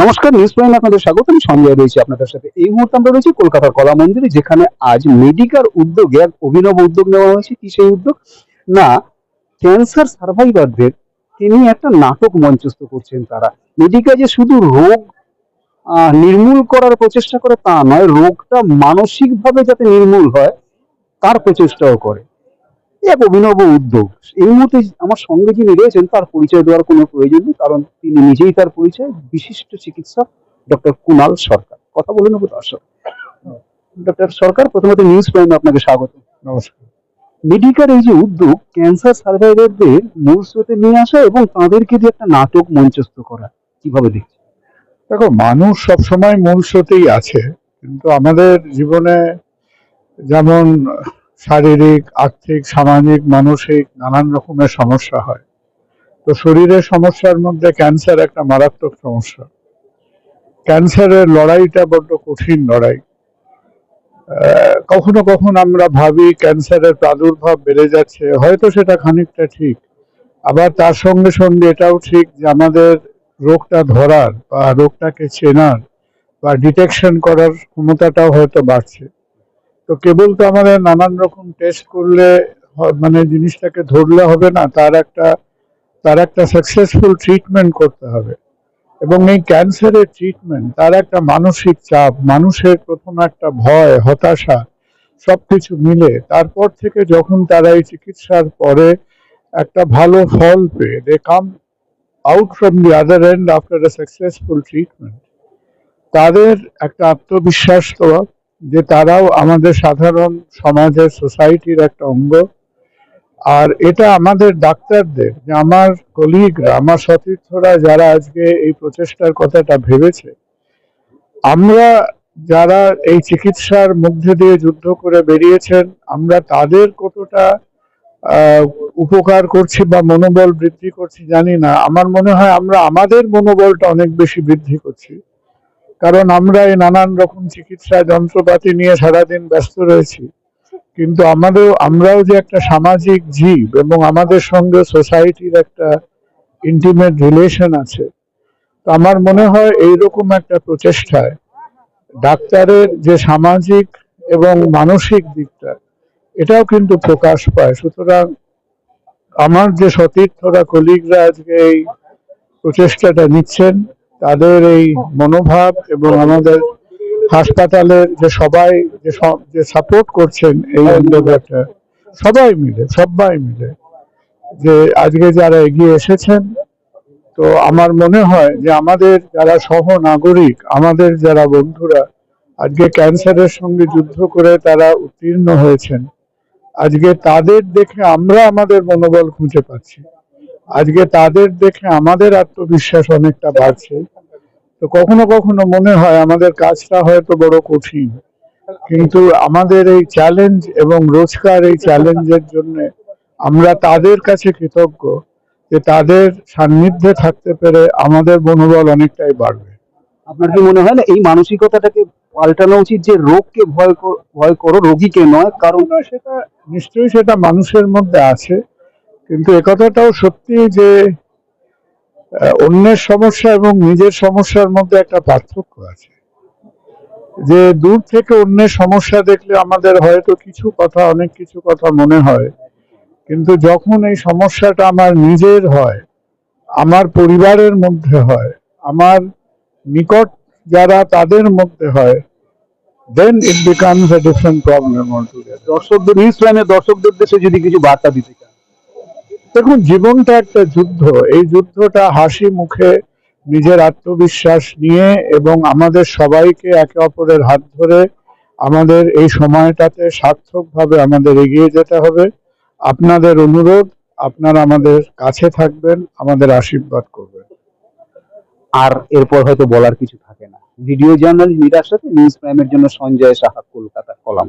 নমস্কার news prime আপনাদের স্বাগত। আমি সঞ্জয় রয়েছি আপনাদের সাথে। এই মুহূর্তে আমরা রয়েছি কলকাতার কলা মন্দিরে, যেখানে আজ মেডিকার উদ্যোগে এক অভিনব উদ্যোগ নেওয়া হয়েছে। কি সেই উদ্যোগ? না ক্যান্সার সার্ভাইভারদের তিনি একটা নাটক মঞ্চস্থ করছেন তারা। মেডিকা যে শুধু রোগ নির্মূল করার প্রচেষ্টা করে তা নয়, রোগটা মানসিকভাবে যাতে নির্মূল হয়, তার প্রচেষ্টাও করে। এক অভিনব উদ্যোগ। এই মুহূর্তে আমার সঙ্গে যিনি রয়েছেন তার পরিচয় দেওয়ার কোনো প্রয়োজন নেই কারণ তিনি নিজেই তার পরিচয়। বিশিষ্ট চিকিৎসক ডক্টর কুনাল সরকার। কথা বলে নেব দর্শক। ডক্টর সরকার প্রথমত নিউজ প্রাইমে আপনাকে স্বাগত। নমস্কার। মেডিকার এই যে উদ্যোগ ক্যান্সার সার্ভাইভারদের মূল স্রোতে নিয়ে আসা এবং তাদেরকে দিয়ে একটা নাটক মঞ্চস্থ করা কীভাবে দেখছেন? দেখো মানুষ সবসময় মূল স্রোতেই আছে কিন্তু আমাদের জীবনে যেমন শারীরিক, আর্থিক, সামাজিক, মানসিক নানান রকমের সমস্যা হয়। তো শরীরের সমস্যার মধ্যে ক্যান্সার একটা মারাত্মক সমস্যা। ক্যান্সারের লড়াইটা বড্ড কঠিন লড়াই। কখনো কখনো আমরা ভাবি ক্যান্সারের প্রাদুর্ভাব বেড়ে যাচ্ছে, হয়তো সেটা খানিকটা ঠিক। আবার তার সঙ্গে সঙ্গে এটাও ঠিক যে আমাদের রোগটা ধরার বা রোগটাকে চেনার বা ডিটেকশন করার ক্ষমতাটাও হয়তো বাড়ছে। তো কেবল তো আমাদের নানান রকম টেস্ট করলে মানে জিনিসটাকে ধরলে হবে না, তার একটা তার একটা সাকসেসফুল ট্রিটমেন্ট করতে হবে। এবং এই ক্যান্সারের ট্রিটমেন্ট তার একটা মানসিক চাপ, মানুষের প্রথম একটা ভয়, হতাশা, সবকিছু মিলে তারপর থেকে যখন তারা এই চিকিৎসার পরে একটা ভালো ফল পেয়ে they come out from the other end after a successful treatment তাদের একটা আত্মবিশ্বাস তো যে তারাও আমাদের সাধারণ সমাজের সোসাইটির একটা অঙ্গ। আর এটা আমাদের ডাক্তারদের, যে আমার কলিগরা, আমার সতীর্থরা যারা আজকে এই প্রচেষ্টার কথাটা ভেবেছে, আমরা যারা এই চিকিৎসার মধ্যে দিয়ে যুদ্ধ করে বেরিয়েছেন, আমরা তাদের কতটা উপকার করছি বা মনোবল বৃদ্ধি করছি জানি না। আমার মনে হয় আমরা, আমাদের মনোবলটা অনেক বেশি বৃদ্ধি করছি। কারণ আমরা এই নানান রকম চিকিৎসা যন্ত্রপাতি নিয়ে সারাদিন ব্যস্ত রয়েছি। কিন্তু আমাদের আমরাও যে একটা সামাজিক জীব এবং আমাদের সঙ্গে সোসাইটির একটা ইন্টিমেট রিলেশন আছে, তো আমার মনে হয় এইরকম একটা প্রচেষ্টায় ডাক্তারের যে সামাজিক এবং মানসিক দিকটা, এটাও কিন্তু প্রকাশ পায়। সুতরাং আমার যে সতীর্থরা কলিগরা আজকে এই প্রচেষ্টাটা নিচ্ছেন তাদের এই মনোভাব এবং আমাদের হাসপাতালের যে সবাই যে সাপোর্ট করছেন এই উদ্যোগটা সবাই মিলে সবাই মিলে যে আজকে যারা এগিয়ে এসেছেন তো আমার মনে হয় যে আমাদের যারা সহ নাগরিক আমাদের যারা বন্ধুরা আজকে ক্যান্সারের সঙ্গে যুদ্ধ করে তারা উত্তীর্ণ হয়েছেন আজকে তাদের দেখে আমরা আমাদের মনোবল খুঁজে পাচ্ছি। আজকে তাদের দেখে আমাদের আত্মবিশ্বাস অনেকটা বাড়ছে। তো কখনো কখনো মনে হয় আমাদের কাজটা হয়তো বড় কঠিন কিন্তু আমাদের এই চ্যালেঞ্জ এবং রোজকার এই চ্যালেঞ্জের জন্য আমরা তাদের কাছে কৃতজ্ঞ যে তাদের সান্নিধ্যে থাকতে পেরে আমাদের মনোবল অনেকটাই বাড়বে। আপনার কি মনে হয় না এই মানসিকতাটাকে পাল্টানো উচিত যে রোগকে ভয় কর- ভয় করো রোগীকে নয়? কারণ কারণ সেটা নিশ্চয়ই সেটা মানুষের মধ্যে আছে। কিন্তু একথাটাও সত্যি যে অন্যের সমস্যা এবং নিজের সমস্যার মধ্যে একটা পার্থক্য আছে। যে দূর থেকে অন্যের সমস্যা দেখলে আমাদের হয়তো কিছু কথা, অনেক কিছু কথা মনে হয়, কিন্তু যখন এই সমস্যাটা আমার নিজের হয়, আমার পরিবারের মধ্যে হয়, আমার নিকট যারা তাদের মধ্যে হয় then it becomes a different problem দর্শকদের প্রাইমের দর্শকদের দেশে যদি কিছু বার্তা দিতে চান। দেখুন, জীবনটা একটা যুদ্ধ। এই যুদ্ধটা হাসি মুখে, নিজের আত্মবিশ্বাস নিয়ে এবং আমাদের সবাইকে একে অপরের হাত ধরে আমাদের এই সময়টাতে সার্থকভাবে আমাদের এগিয়ে যেতে হবে। আপনাদের অনুরোধ, আপনারা আমাদের কাছে থাকবেন, আমাদের আশীর্বাদ করবেন। আর এরপর হয়তো বলার কিছু থাকে না। ভিডিও জার্নালিস্ট নিরার সাথে নিউজ প্রাইমের জন্য সঞ্জয় সাহা কলকাতা কলাম।